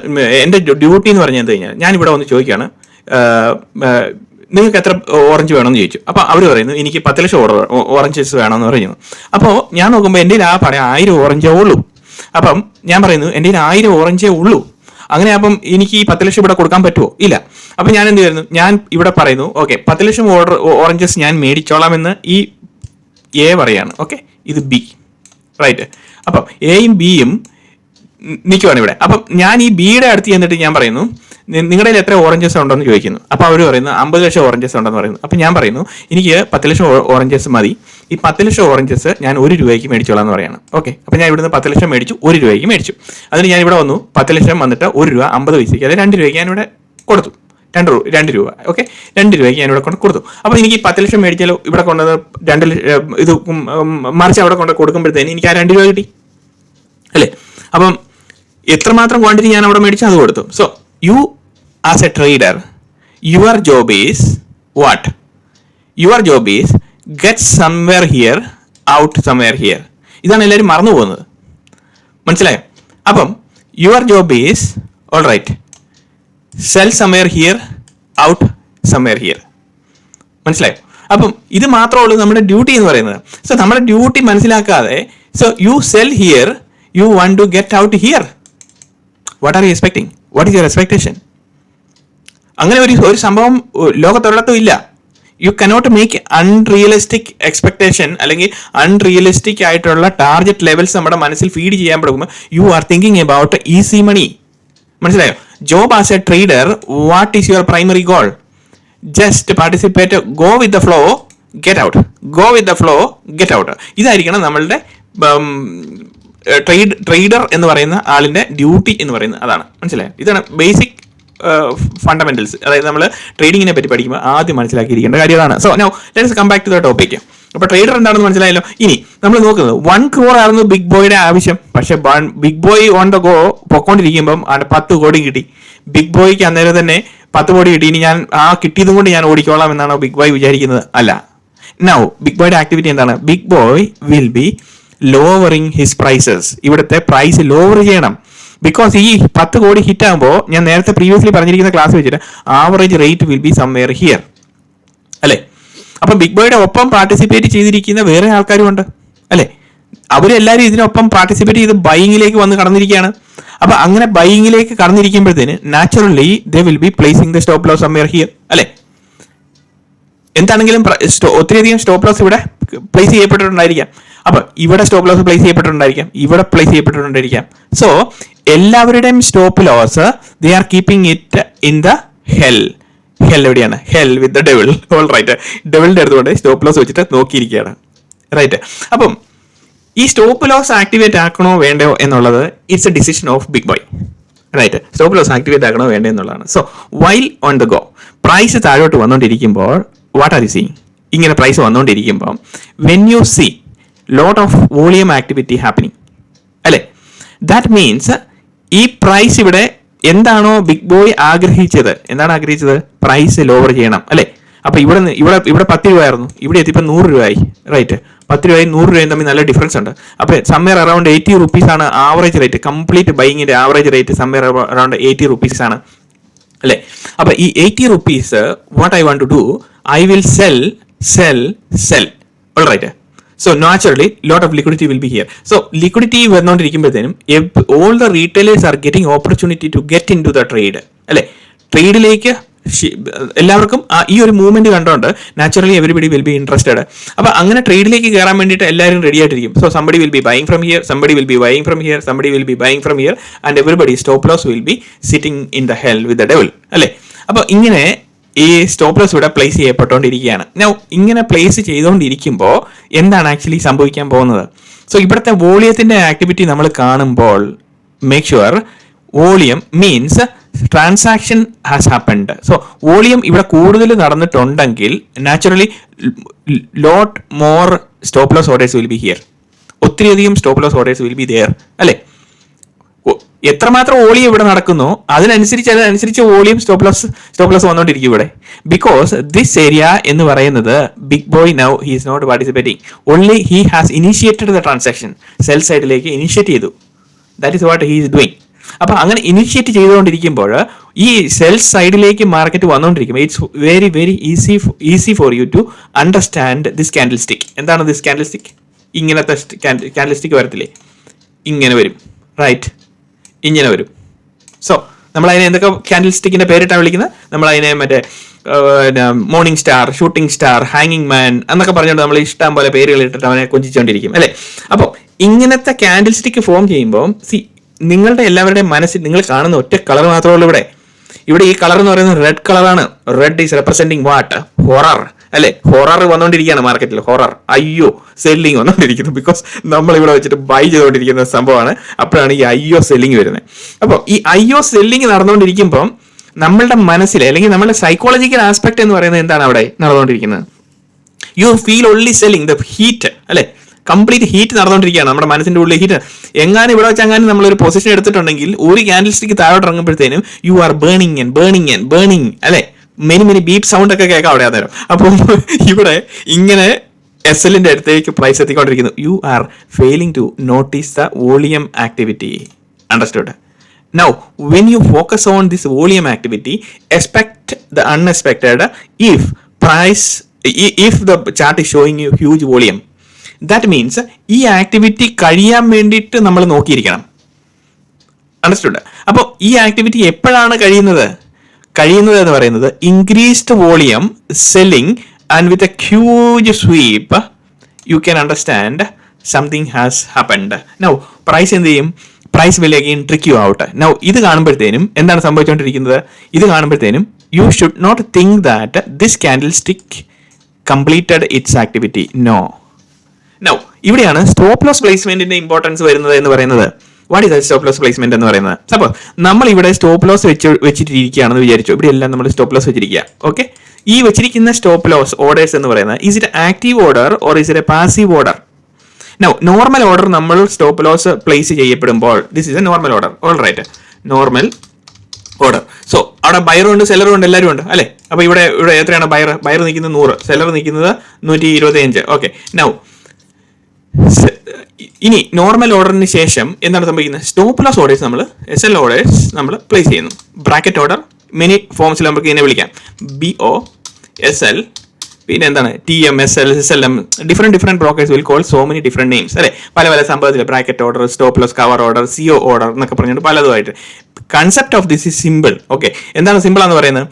എന്റെ ഡ്യൂട്ടി എന്ന് പറഞ്ഞാൽ എന്ത് കഴിഞ്ഞാൽ ഞാൻ ഇവിടെ വന്ന് ചോദിക്കുകയാണ് നിങ്ങൾക്ക് എത്ര ഓറഞ്ച് വേണമെന്ന് ചോദിച്ചു. അപ്പോൾ അവർ പറയുന്നു എനിക്ക് പത്ത് ലക്ഷം ഓർഡർ ഓറഞ്ചസ് വേണമെന്ന് പറയുന്നു. അപ്പോൾ ഞാൻ നോക്കുമ്പോൾ എന്റെ ആ പറയാം ആയിരം ഓറഞ്ചേ ഉള്ളൂ. അപ്പം ഞാൻ പറയുന്നു എന്റെ ആയിരം ഓറഞ്ചേ ഉള്ളൂ. അങ്ങനെ അപ്പം എനിക്ക് ഈ പത്ത് ലക്ഷം ഇവിടെ കൊടുക്കാൻ പറ്റുമോ ഇല്ല. അപ്പം ഞാൻ എന്ത് ചെയ്യുന്നു ഞാൻ ഇവിടെ പറയുന്നു ഓക്കെ പത്ത് ലക്ഷം ഓർഡർ ഓറഞ്ചസ് ഞാൻ മേടിച്ചോളാമെന്ന് ഈ എ പറയാണ്. ഓക്കെ ഇത് ബി റൈറ്റ് അപ്പം എയും ബിയും നിൽക്കുവാണ് ഇവിടെ. അപ്പം ഞാൻ ഈ ബിയുടെ അടുത്ത് ചെന്നിട്ട് ഞാൻ പറയുന്നു നിങ്ങളുടെ എത്ര ഓറഞ്ചസ് ഉണ്ടെന്ന് ചോദിക്കുന്നു. അപ്പോൾ അവർ പറയുന്നു അമ്പത് ലക്ഷം ഓറഞ്ചസ് ഉണ്ടെന്ന് പറയുന്നു. അപ്പോൾ ഞാൻ പറയുന്നു എനിക്ക് പത്ത് ലക്ഷം ഓറഞ്ചസ് മതി. ഈ പത്ത് ലക്ഷം ഓറഞ്ചസ് ഞാൻ ഒരു രൂപയ്ക്ക് മേടിച്ചോളാം എന്ന് പറയാണ്. ഓക്കെ അപ്പോൾ ഞാൻ ഇവിടുന്ന് പത്ത് ലക്ഷം മേടിച്ചു ഒരു രൂപയ്ക്ക് മേടിച്ചു. അതിന് ഞാൻ ഇവിടെ വന്നു പത്ത് ലക്ഷം വന്നിട്ട് ഒരു രൂപ അമ്പത് പൈസയ്ക്ക് അതായത് രണ്ട് രൂപയ്ക്ക് ഞാനിവിടെ കൊടുത്തു. രണ്ട് രണ്ട് രൂപ. ഓക്കെ രണ്ട് രൂപയ്ക്ക് ഞാൻ ഇവിടെ കൊണ്ട് കൊടുത്തു. അപ്പോൾ എനിക്ക് പത്ത് ലക്ഷം മേടിച്ചാലോ ഇവിടെ കൊണ്ടുവന്ന് രണ്ട് ഇത് മറിച്ച് അവിടെ കൊണ്ട് കൊടുക്കുമ്പോഴത്തേന് എനിക്ക് ആ രണ്ട് രൂപ കിട്ടി. അല്ലേ? അപ്പം എത്രമാത്രം ക്വാണ്ടിറ്റി ഞാൻ അവിടെ മേടിച്ചു അത് കൊടുത്തു. So you as a trader, your job is what? Your job is get somewhere here, out somewhere here. ഇതാണ് എല്ലാവരും മറന്നു പോകുന്നത്. മനസ്സിലായോ? അപ്പം your job is all right sell somewhere here out somewhere here മനസ്സിലായോ? അപ്പം ഇത് മാത്രമേ ഉള്ളൂ നമ്മുടെ ഡ്യൂട്ടി എന്ന് പറയുന്നത്. സോ നമ്മുടെ ഡ്യൂട്ടി മനസ്സിലാക്കാതെ so you sell here you want to get out here what are you expecting what is your expectation അങ്ങനെ ഒരു ഒരു സംഭവം ലോകത്തൊരിടത്തും ഇല്ല. You cannot make unrealistic expectation അല്ലെങ്കിൽ അൺറിയലിസ്റ്റിക് ആയിട്ടുള്ള ടാർഗറ്റ് ലെവൽസ് നമ്മുടെ മനസ്സിൽ ഫീഡ് ചെയ്യാൻ തുടങ്ങുമ്പോൾ you are thinking about easy money മനസ്സിലായോ? Job as a trader what is your primary goal just participate go with the flow get out go with the flow get out ഇതായിരിക്കണം നമ്മളുടെ trade trader എന്ന് പറയുന്ന ആളിന്റെ duty എന്ന് പറയുന്നത്. അതാണ്. മനസ്സിലായോ? ഇതാണ് ബേസിക് ഫണ്ടമെന്റൽസ് അതായത് നമ്മൾ ട്രേഡിങ്ങിനെ പറ്റി പഠിക്കുമ്പോൾ ആദ്യം മനസ്സിലാക്കിയിരിക്കേണ്ട കാര്യമാണ് so no let's come back to the topic അപ്പോൾ ട്രേഡർ എന്താണെന്ന് മനസ്സിലായല്ലോ? ഇനി നമ്മൾ നോക്കുന്നത് വൺ ക്രോർ ആയിരുന്നു ബിഗ് ബോയുടെ ആവശ്യം. പക്ഷെ big boy on the go പൊക്കോണ്ടിരിക്കുമ്പം പത്ത് കോടി കിട്ടി. ബിഗ് ബോയ്ക്ക് അന്നേരം തന്നെ പത്ത് കോടി കിട്ടി. ഇനി ഞാൻ ആ കിട്ടിയതും കൊണ്ട് ഞാൻ ഓടിക്കോളാം എന്നാണോ ബിഗ് ബോയ് വിചാരിക്കുന്നത്. അല്ല. നൗ ബിഗ് ബോയുടെ ആക്ടിവിറ്റി എന്താണ്? Big boy will be lowering his prices ഇവിടുത്തെ പ്രൈസ് ലോവർ ചെയ്യണം. ബിക്കോസ് ഈ പത്ത് കോടി ഹിറ്റ് ആകുമ്പോൾ ഞാൻ നേരത്തെ പ്രീവിയസ്ലി പറഞ്ഞിരിക്കുന്ന ക്ലാസ് വെച്ചിട്ട് average rate will be somewhere here അല്ലേ? അപ്പൊ ബിഗ് ബോയുടെ ഒപ്പം പാർട്ടിസിപ്പേറ്റ് ചെയ്തിരിക്കുന്ന വേറെ ആൾക്കാരും ഉണ്ട്. അല്ലേ? അവരെല്ലാവരും ഇതിനൊപ്പം പാർട്ടിസിപ്പേറ്റ് ചെയ്ത് ബൈയിങ്ങിലേക്ക് വന്ന് കടന്നിരിക്കുകയാണ്. അപ്പൊ അങ്ങനെ ബൈയിങ്ങിലേക്ക് കടന്നിരിക്കുമ്പോഴത്തേന് naturally they will be placing the stop loss somewhere here അല്ലേ? എന്താണെങ്കിലും ഒത്തിരിയധികം സ്റ്റോപ്പ് ലോസ് ഇവിടെ പ്ലേസ് ചെയ്യപ്പെട്ടിട്ടുണ്ടായിരിക്കാം. അപ്പൊ ഇവിടെ സ്റ്റോപ്പ് ലോസ് പ്ലേസ് ചെയ്യപ്പെട്ടിട്ടുണ്ടായിരിക്കാം ഇവിടെ പ്ലേസ് ചെയ്യപ്പെട്ടിട്ടുണ്ടായിരിക്കാം. സോ എല്ലാവരുടെയും stop loss they are keeping it in the hell hell എവിടെയാണ്? Hell with the devil all right ഡെവിളിന്റെ അടുത്തുകൊണ്ട് സ്റ്റോപ്പ് ലോസ് വെച്ചിട്ട് നോക്കിയിരിക്കുകയാണ്. റൈറ്റ് അപ്പം ഈ സ്റ്റോപ്പ് ലോസ് ആക്ടിവേറ്റ് ആക്കണോ വേണ്ടയോ എന്നുള്ളത് it's a decision of big boy right stop loss activate ആക്കണോ വേണ്ടോ എന്നുള്ളതാണ്. So while on the go price താഴോട്ട് വന്നുകൊണ്ടിരിക്കുമ്പോൾ വാട്ട് ആർ യു സീയിങ് ഇങ്ങനെ price വന്നുകൊണ്ടിരിക്കുമ്പോൾ when you see lot of volume activity happening അല്ലേ? That means ഈ price ഇവിടെ എന്താണോ big boy ആഗ്രഹിച്ചത്? എന്താണ് ആഗ്രഹിച്ചത്? പ്രൈസ് ലോവർ ചെയ്യണം. അല്ലേ? അപ്പൊ ഇവിടെ ഇവിടെ ഇവിടെ പത്ത് രൂപയായിരുന്നു ഇവിടെ എത്തിയപ്പോൾ നൂറ് രൂപയായി. റൈറ്റ് പത്ത് രൂപയും നൂറ് രൂപയും തമ്മിൽ നല്ല ഡിഫറൻസ് ഉണ്ട്. അപ്പൊ സമ്മർ അറൌണ്ട് എയ്റ്റി റുപ്പീസ് ആണ് average rate complete ബൈങ്ങിന്റെ average rate summer around eighty rupees ആണ്. അല്ലേ? അപ്പൊ ഈ eighty rupees what I want to do I will sell sell sell right so naturally lot of liquidity will be here so liquidity വന്നുകൊണ്ടിരിക്കുമ്പോഴത്തേനും all the retailers are getting opportunity to get into the trade അല്ലെ? ട്രേഡിലേക്ക് എല്ലാവർക്കും ഈ ഒരു movement കണ്ടുകൊണ്ട് naturally everybody will be interested അപ്പൊ അങ്ങനെ ട്രേഡിലേക്ക് കയറാൻ വേണ്ടിയിട്ട് എല്ലാവരും റെഡി ആയിട്ടിരിക്കും. So somebody will be buying from here somebody will be buying from here somebody will be buying from here and everybody stop loss will be sitting in the hell with the devil അല്ലേ? അപ്പൊ ഇങ്ങനെ ഈ stop loss ഇവിടെ place ചെയ്യപ്പെട്ടുകൊണ്ടിരിക്കുകയാണ്. ഞാൻ ഇങ്ങനെ place ചെയ്തുകൊണ്ടിരിക്കുമ്പോൾ എന്താണ് ആക്ച്വലി സംഭവിക്കാൻ പോകുന്നത്? സോ ഇവിടുത്തെ വോളിയത്തിന്റെ ആക്ടിവിറ്റി നമ്മൾ കാണുമ്പോൾ make sure volume means transaction has happened so volume ഇവിടെ കൂടുതൽ നടന്നിട്ടുണ്ടെങ്കിൽ naturally lot more stop loss orders will be here ഒത്തിരിയധികം stop loss orders will be there അല്ലേ? എത്രമാത്രം വോളിയം ഇവിടെ നടക്കുന്നു അതിനനുസരിച്ച് അതിനനുസരിച്ച് volume stop loss stop loss വന്നുകൊണ്ടിരിക്കും ഇവിടെ. ബിക്കോസ് ദിസ് ഏരിയ എന്ന് പറയുന്നത് big boy now he is not participating only he has initiated the transaction sell സൈഡിലേക്ക് ഇനിഷ്യേറ്റ് ചെയ്തു. That is what he is doing അപ്പൊ അങ്ങനെ ഇനിഷ്യേറ്റ് ചെയ്തുകൊണ്ടിരിക്കുമ്പോൾ ഈ സെൽ സൈഡിലേക്ക് market വന്നുകൊണ്ടിരിക്കുമ്പോൾ it's very very easy easy for you to understand this candlestick എന്താണ് this candle stick ഇങ്ങനത്തെ candle stick വരത്തില്ലേ? ഇങ്ങനെ വരും. റൈറ്റ് ഇങ്ങനെ വരും. സോ നമ്മൾ അതിനെ എന്തൊക്കെ ക്യാൻഡിൽ സ്റ്റിക്കിന്റെ പേരിട്ടാണ് വിളിക്കുന്നത്? നമ്മൾ അതിനെ മറ്റേ മോർണിംഗ് സ്റ്റാർ ഷൂട്ടിംഗ് സ്റ്റാർ ഹാങ്ങിങ് മാൻ എന്നൊക്കെ പറഞ്ഞുകൊണ്ട് നമ്മൾ ഇഷ്ടം പോലെ പേരുകൾ ഇട്ടിട്ട് അവനെ കൊഞ്ചിച്ചുകൊണ്ടിരിക്കും അല്ലേ? അപ്പോൾ ഇങ്ങനത്തെ ക്യാൻഡിൽ സ്റ്റിക്ക് ഫോം ചെയ്യുമ്പോൾ സി നിങ്ങളുടെ എല്ലാവരുടെയും മനസ്സിൽ നിങ്ങൾ കാണുന്ന ഒറ്റ കളർ മാത്രമേ ഉള്ളൂ ഇവിടെ. ഇവിടെ ഈ കളർ എന്ന് പറയുന്നത് റെഡ് കളറാണ് red is representing what horror അല്ലെ? ഹൊറർ വന്നുകൊണ്ടിരിക്കുകയാണ് മാർക്കറ്റിൽ ഹൊറർ അയ്യോ സെല്ലിങ് വന്നുകൊണ്ടിരിക്കുന്നു ബിക്കോസ് നമ്മൾ ഇവിടെ വെച്ചിട്ട് ബൈ ചെയ്തുകൊണ്ടിരിക്കുന്ന സംഭവമാണ്. അപ്പോഴാണ് ഈ അയ്യോ സെല്ലിങ് വരുന്നത്. അപ്പോൾ ഈ അയ്യോ സെല്ലിങ് നടന്നുകൊണ്ടിരിക്കുമ്പം നമ്മളുടെ മനസ്സിൽ അല്ലെങ്കിൽ നമ്മുടെ സൈക്കോളജിക്കൽ ആസ്പെക്ട് എന്ന് പറയുന്നത് എന്താണ് അവിടെ നടന്നുകൊണ്ടിരിക്കുന്നത് you feel only selling the heat അല്ലെ? കംപ്ലീറ്റ് ഹീറ്റ് നടന്നുകൊണ്ടിരിക്കുകയാണ് നമ്മുടെ മനസ്സിന്റെ ഉള്ളിൽ ഹീറ്റ് എങ്ങാനും ഇവിടെ വെച്ച് അങ്ങനെ നമ്മളൊരു പൊസിഷൻ എടുത്തിട്ടുണ്ടെങ്കിൽ ഒരു ക്യാൻഡിൽ സ്റ്റിക്ക് താഴോട്ട് ഇറങ്ങുമ്പോഴത്തേനും you are burning and burning and burning അല്ലെ? മെനി മെനി ബീപ്പ് സൗണ്ട് ഒക്കെ കേൾക്കാം അവിടെ അന്നേരം അപ്പം ഇവിടെ ഇങ്ങനെ എസ് എല്ലിന്റെ അടുത്തേക്ക് price എത്തിക്കൊണ്ടിരിക്കുന്നു. You are failing to notice the volume activity understood now when you focus on this volume activity expect the unexpected if price if the chart chart showing you huge volume that means ഈ activity കഴിയാൻ വേണ്ടിയിട്ട് നമ്മൾ നോക്കിയിരിക്കണം. Understood അപ്പോൾ ഈ activity എപ്പോഴാണ് കഴിയുന്നത്? കഴിയുന്നത് എന്ന് പറയുന്നത് increased volume selling and with a huge sweep you can understand something has happened now price എന്ത് ചെയ്യും? Price will again trick you out now ഇത് കാണുമ്പോഴത്തേനും എന്താണ് സംഭവിച്ചുകൊണ്ടിരിക്കുന്നത്? ഇത് കാണുമ്പോഴത്തേനും you should not think that this candlestick completed it's activity no now ഇവിടെയാണ് stop loss പ്ലേസ്മെന്റിന്റെ importance വരുന്നത് എന്ന് പറയുന്നത്. What is stop loss placement എന്ന് പറയുന്നത്? സപ്പോസ് നമ്മൾ ഇവിടെ സ്റ്റോപ്പ് ലോസ് വെച്ച് വെച്ചിട്ടിരിക്കുകയാണെന്ന് വിചാരിച്ചു. ഇവിടെ എല്ലാം നമ്മൾ സ്റ്റോപ്പ് ലോസ് വെച്ചിരിക്കുക. ഓക്കെ ഈ വെച്ചിരിക്കുന്ന സ്റ്റോപ്പ് ലോസ് ഓർഡേഴ്സ് എന്ന് പറയുന്നത് is it active order or is it a passive order no normal order നമ്മൾ സ്റ്റോപ്പ് ലോസ് പ്ലേസ് ചെയ്യപ്പെടുമ്പോൾ this is a normal order all right normal order so അവിടെ ബയറും ഉണ്ട് സെല്ലറും ഉണ്ട് എല്ലാവരും ഉണ്ട് അല്ലേ? അപ്പോൾ ഇവിടെ ഇവിടെ എത്രയാണ് ബയർ ബയർ നിൽക്കുന്നത് നൂറ്. സെല്ലർ നിൽക്കുന്നത് നൂറ്റി ഇരുപത്തി അഞ്ച് ഓക്കെ നൗ ഇനി നോർമൽ ഓർഡറിന് ശേഷം എന്താണ് സംഭവിക്കുന്നത്? സ്റ്റോപ്പ് ലോസ് ഓർഡേഴ്സ് നമ്മൾ എസ് എൽ ഓർഡേഴ്സ് നമ്മൾ പ്ലേസ് ചെയ്യുന്നു. ബ്രാക്കറ്റ് ഓർഡർ മെനി ഫോംസിൽ നമുക്ക് ഇതിനെ വിളിക്കാം. ബി ഒ എസ് എൽ പിന്നെ എന്താണ്? T M S L S L M different different brokers will call so many different names അല്ലെ? പല പല സംഭവത്തിൽ bracket order stop loss cover order CO order എന്നൊക്കെ പറഞ്ഞിട്ട് പലതുമായിട്ട്. Concept of this is simple okay എന്താണ് simple എന്ന് പറയുന്നത്?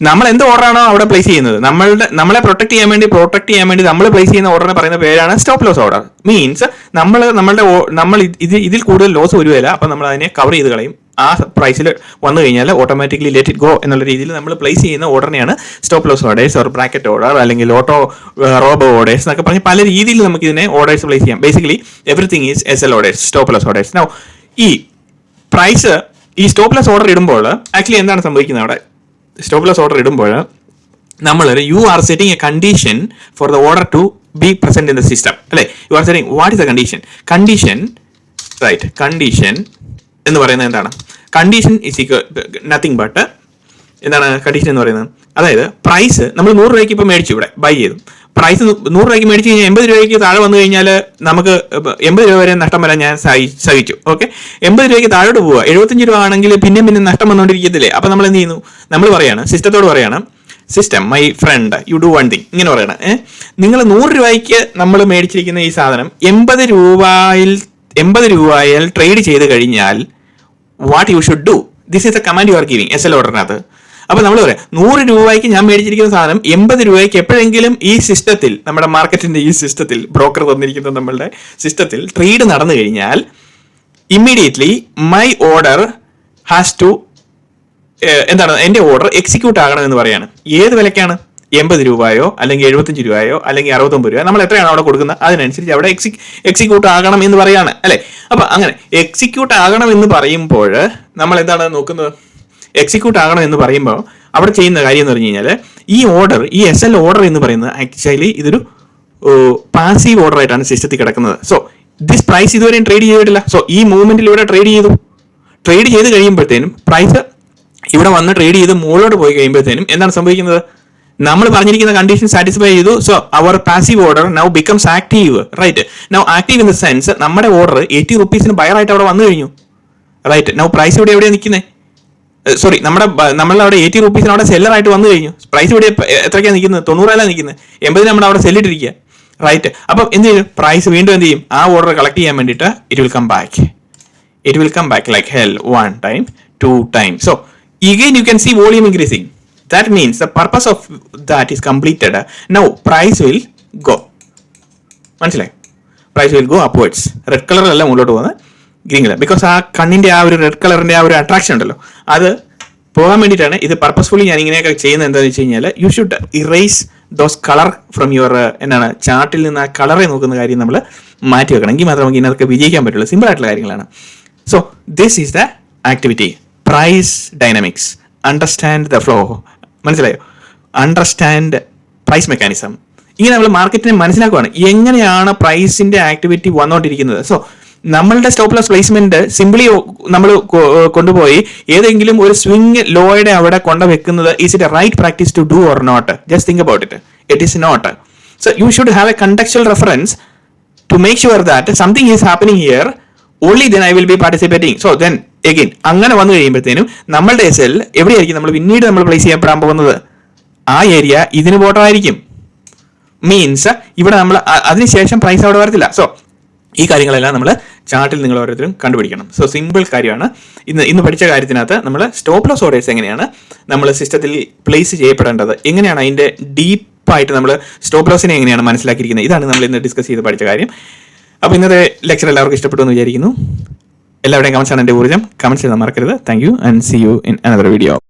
നമ്മൾ എന്ത് ഓർഡറാണോ അവിടെ പ്ലേസ് ചെയ്യുന്നത്? നമ്മളുടെ നമ്മളെ പ്രൊട്ടക്ട് ചെയ്യാൻ വേണ്ടി പ്രൊട്ടക്ട് ചെയ്യാൻ വേണ്ടി നമ്മൾ പ്ലേസ് ചെയ്യുന്ന ഓർഡറിനെ പറയുന്ന പേരാണ് സ്റ്റോപ്പ് ലോസ് ഓർഡർ മീൻസ് നമ്മൾ നമ്മളുടെ നമ്മൾ ഇത് ഇത് ഇതിൽ കൂടുതൽ ലോസ് വരുവല്ല അപ്പം നമ്മൾ അതിനെ കവർ ചെയ്ത് കളയും. ആ പ്രൈസിൽ വന്നു കഴിഞ്ഞാൽ ഓട്ടോമാറ്റിക്കലി ലെറ്റ് ഇറ്റ് ഗോ എന്നുള്ള രീതിയിൽ നമ്മൾ പ്ലേസ് ചെയ്യുന്ന ഓർഡറിനെയാണ് stop loss orders or bracket order അല്ലെങ്കിൽ ഓട്ടോ റോബോ ഓർഡേഴ്സ് എന്നൊക്കെ പറഞ്ഞ് പല രീതിയിൽ നമുക്ക് ഇതിനെ ഓർഡേഴ്സ് പ്ലേസ് ചെയ്യാം. Basically everything is S L orders stop loss orders now ഈ പ്രൈസ് ഈ സ്റ്റോപ്പ് ലോസ് ഓർഡർ ഇടുമ്പോൾ ആക്ച്വലി എന്താണ് സംഭവിക്കുന്നത് അവിടെ? സ്റ്റോപ്പ് ലോസ് ഓർഡർ ഇടുമ്പോൾ നമ്മൾ you are setting a condition for the order to be present in the system അല്ലെ? You are setting what is the condition condition right condition എന്ന് പറയുന്നത് എന്താണ്? Condition is equal nothing but എന്താണ് condition എന്ന് പറയുന്നത്? അതായത് പ്രൈസ് നമ്മൾ നൂറ് രൂപയ്ക്ക് ഇപ്പോൾ മേടിച്ചു ഇവിടെ ബൈ ചെയ്തു. പ്രൈസ് നൂറ് രൂപയ്ക്ക് മേടിച്ച് കഴിഞ്ഞാൽ എൺപത് രൂപയ്ക്ക് താഴെ വന്നു കഴിഞ്ഞാൽ നമുക്ക് എൺപത് രൂപ വരെ നഷ്ടം വരാൻ ഞാൻ സഹിച്ചു. ഓക്കെ? എൺപത് രൂപയ്ക്ക് താഴോട്ട് പോവുക. എഴുപത്തഞ്ച് രൂപ ആണെങ്കിൽ പിന്നെ പിന്നെ നഷ്ടം വന്നുകൊണ്ടിരിക്കത്തില്ലേ അപ്പം നമ്മൾ എന്ത് ചെയ്യുന്നു? നമ്മൾ പറയാണ് സിസ്റ്റത്തോട് പറയാണ് system my friend you do one thing ഇങ്ങനെ പറയണം. നിങ്ങൾ നൂറ് രൂപയ്ക്ക് നമ്മൾ മേടിച്ചിരിക്കുന്ന ഈ സാധനം എൺപത് രൂപയിൽ എൺപത് രൂപയിൽ ട്രേഡ് ചെയ്ത് കഴിഞ്ഞാൽ what you should do this is a command you are giving S L ഓർഡറിനകത്ത് അപ്പോൾ നമ്മൾ പറയാം നൂറ് രൂപയ്ക്ക് ഞാൻ മേടിച്ചിരിക്കുന്ന സാധനം എൺപത് രൂപയ്ക്ക് എപ്പോഴെങ്കിലും ഈ സിസ്റ്റത്തിൽ നമ്മുടെ മാർക്കറ്റിന്റെ ഈ സിസ്റ്റത്തിൽ ബ്രോക്കർ തന്നിരിക്കുന്ന നമ്മളുടെ സിസ്റ്റത്തിൽ ട്രേഡ് നടന്നു കഴിഞ്ഞാൽ immediately my order has to എന്താണ് എന്റെ ഓർഡർ എക്സിക്യൂട്ട് ആകണം എന്ന് പറയാണ്. ഏത് വിലക്കാണ്? എൺപത് രൂപയോ അല്ലെങ്കിൽ എഴുപത്തഞ്ച് രൂപയോ അല്ലെങ്കിൽ അറുപത്തൊമ്പത് രൂപ നമ്മൾ എത്രയാണ് അവിടെ കൊടുക്കുന്നത്? അതിനനുസരിച്ച് അവിടെ എക്സി എക്സിക്യൂട്ട് ആകണം എന്ന് പറയാണ് അല്ലേ? അപ്പൊ അങ്ങനെ എക്സിക്യൂട്ട് ആകണം എന്ന് പറയുമ്പോൾ നമ്മൾ എന്താണ് നോക്കുന്നത്? എക്സിക്യൂട്ട് ആകണം എന്ന് പറയുമ്പോൾ അവിടെ ചെയ്യുന്ന കാര്യം എന്ന് പറഞ്ഞു കഴിഞ്ഞാൽ ഈ ഓർഡർ ഈ എസ് എൽ ഓർഡർ എന്ന് പറയുന്നത് ആക്ച്വലി ഇതൊരു പാസീവ് ഓർഡർ ആയിട്ടാണ് സിസ്റ്റത്തിൽ കിടക്കുന്നത്. സോ ദിസ് പ്രൈസ് ഇതുവരെയും ട്രേഡ് ചെയ്തിട്ടില്ല. സോ ഈ മൂവ്മെന്റിൽ ഇവിടെ ട്രേഡ് ചെയ്തു. ട്രേഡ് ചെയ്ത് കഴിയുമ്പോഴത്തേനും പ്രൈസ് ഇവിടെ വന്ന് ട്രേഡ് ചെയ്ത് മുകളിലോട്ട് പോയി കഴിയുമ്പോഴത്തേനും എന്താണ് സംഭവിക്കുന്നത്? നമ്മൾ പറഞ്ഞിരിക്കുന്ന കണ്ടീഷൻ സാറ്റിസ്ഫൈ ചെയ്തു. So our passive order now becomes active right now active in the sense നമ്മുടെ ഓർഡർ എയ്റ്റി റുപ്പീസിന് ബയറായിട്ട് അവിടെ വന്നു കഴിഞ്ഞു. റൈറ്റ് നൗ പ്രൈസ് ഇവിടെ എവിടെയാണ് നിൽക്കുന്നത് സോറി നമ്മുടെ നമ്മൾ അവിടെ എയ്റ്റി റുപ്പീസിന് അവിടെ സെല്ലർ ആയിട്ട് വന്നു കഴിഞ്ഞു. പ്രൈസ് ഇവിടെ എത്രയ്ക്കാണ് നിൽക്കുന്നത്? തൊണ്ണൂറല്ല നിൽക്കുന്നത്. എൺപതിന് നമ്മൾ അവിടെ സെല്ലിട്ടിരിക്കുക റൈറ്റ് അപ്പം എന്ത് ചെയ്യും? പ്രൈസ് വീണ്ടും എന്ത് ചെയ്യും? ആ ഓർഡർ കളക്ട് ചെയ്യാൻ വേണ്ടിയിട്ട് it will come back it will come back like hell one time two time so again you can see volume increasing that means the purpose of that is completed now price will go മനസ്സിലായി? Price will go upwards red കളറിലല്ല മുന്നോട്ട് പോകുന്നത്. Green colour because ആ കണ്ണിന്റെ ആ ഒരു red കളറിന്റെ ആ ഒരു attraction ഉണ്ടല്ലോ. അത് പോകാൻ വേണ്ടിയിട്ടാണ് ഇത് പർപ്പസ്ഫുള്ളി ഞാൻ ഇങ്ങനെയൊക്കെ ചെയ്യുന്നത് എന്താണെന്ന് വെച്ച് കഴിഞ്ഞാൽ you should erase those colour from your എന്താണ് ചാർട്ടിൽ നിന്ന് ആ കളറെ നോക്കുന്ന കാര്യം നമ്മൾ മാറ്റി വെക്കണം. എങ്കിൽ മാത്രമേ നമുക്ക് ഇതിനകത്ത് വിജയിക്കാൻ പറ്റുള്ളൂ. സിമ്പിൾ ആയിട്ടുള്ള കാര്യങ്ങളാണ്. So this is the activity price dynamics understand the flow മനസ്സിലായോ? അണ്ടർസ്റ്റാൻഡ് പ്രൈസ് മെക്കാനിസം ഇങ്ങനെ നമ്മൾ മാർക്കറ്റിനെ മനസ്സിലാക്കുകയാണ് എങ്ങനെയാണ് പ്രൈസിന്റെ ആക്ടിവിറ്റി വന്നുകൊണ്ടിരിക്കുന്നത് സോ നമ്മളുടെ സ്റ്റോപ്പ് ലോസ് പ്ലേസ്മെന്റ് സിംപ്ലി നമ്മൾ കൊണ്ടുപോയി ഏതെങ്കിലും ഒരു സ്വിംഗ് ലോയുടെ അവിടെ കൊണ്ട വെക്കുന്നത് is it right practice to do or not just think about it it is not so you should have a contextual reference to make sure that something is happening here only then I will be participating so then again അങ്ങനെ വന്നു കഴിയുമ്പോഴത്തേനും നമ്മളുടെ S L എവിടെയായിരിക്കും? നമ്മൾ പിന്നീട് നമ്മൾ place ചെയ്യപ്പെടാൻ പോകുന്നത്? ആ ഏരിയ ഇതിന് ബോട്ടം ആയിരിക്കും. മീൻസ് ഇവിടെ നമ്മൾ അതിനുശേഷം പ്രൈസ് അവിടെ വരത്തില്ല. സോ ഈ കാര്യങ്ങളെല്ലാം നമ്മൾ ചാർട്ടിൽ നിങ്ങൾ ഓരോരുത്തരും കണ്ടുപിടിക്കണം. സോ സിമ്പിൾ കാര്യമാണ്. ഇന്ന് ഇന്ന് പഠിച്ച കാര്യത്തിനകത്ത് നമ്മൾ സ്റ്റോപ്പ് ലോസ് ഓർഡേഴ്സ് എങ്ങനെയാണ് നമ്മൾ സിസ്റ്റത്തിൽ പ്ലേസ് ചെയ്യപ്പെടേണ്ടത്? എങ്ങനെയാണ് അതിന്റെ ഡീപ്പായിട്ട് നമ്മൾ സ്റ്റോപ്പ് ലോസിനെ എങ്ങനെയാണ് മനസ്സിലാക്കിയിരിക്കുന്നത്? ഇതാണ് നമ്മൾ ഇന്ന് ഡിസ്കസ് ചെയ്ത് പഠിച്ച കാര്യം. അപ്പോൾ ഇന്നത്തെ ലെക്ചർ എല്ലാവർക്കും ഇഷ്ടപ്പെട്ടു എന്ന് വിചാരിക്കുന്നു. എല്ലാവരുടെയും കമൻസ് ആണ് എന്റെ ഊർജം. കമൻസ് ചെയ്താൽ മറക്കരുത്. Thank you and see you in another video